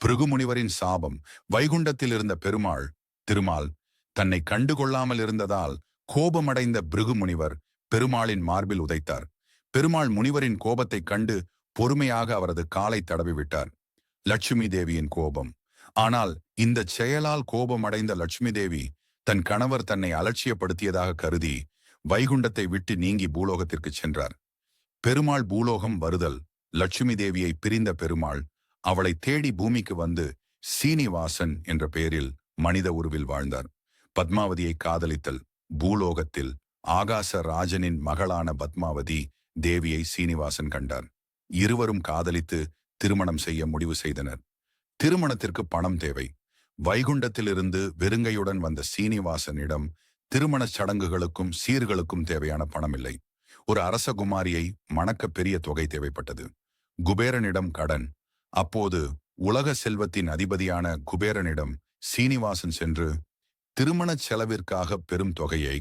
பிருகுமுனிவரின் சாபம் வைகுண்டத்தில் இருந்த பெருமாள் திருமால் தன்னை கண்டுகொள்ளாமல் இருந்ததால் கோபமடைந்த பிருகுமுனிவர் பெருமாளின் மார்பில் உதைத்தார். பெருமாள் முனிவரின் கோபத்தைக் கண்டு பொறுமையாக அவரது காலை தடவி விட்டார் லட்சுமி தேவியின் கோபம். ஆனால் இந்த செயலால் கோபமடைந்த லட்சுமி தேவி தன் கணவர் தன்னை அலட்சியப்படுத்தியதாக கருதி வைகுண்டத்தை விட்டு நீங்கி பூலோகத்திற்கு சென்றார். பெருமாள் பூலோகம் வருதல் லட்சுமி தேவியை பிரிந்த பெருமாள் அவளை தேடி பூமிக்கு வந்து சீனிவாசன் என்ற பெயரில் மனித உருவில் வாழ்ந்தார். பத்மாவதியை காதலித்தல் பூலோகத்தில் ஆகாச ராஜனின் மகளான பத்மாவதி தேவியை சீனிவாசன் கண்டார். இருவரும் காதலித்து திருமணம் செய்ய முடிவு செய்தனர். திருமணத்திற்கு பணம் தேவை. வைகுண்டத்திலிருந்து வெறுங்கையுடன் வந்த சீனிவாசனிடம் திருமணச் சடங்குகளுக்கும் சீர்களுக்கும் தேவையான பணம் இல்லை ஒரு அரசகுமாரியை மணக்க பெரிய தொகை தேவைப்பட்டது. குபேரனிடம் கடன் அப்போது உலக செல்வத்தின் அதிபதியான குபேரனிடம் சீனிவாசன் சென்று திருமணச் செலவிற்காக பெரும் தொகையை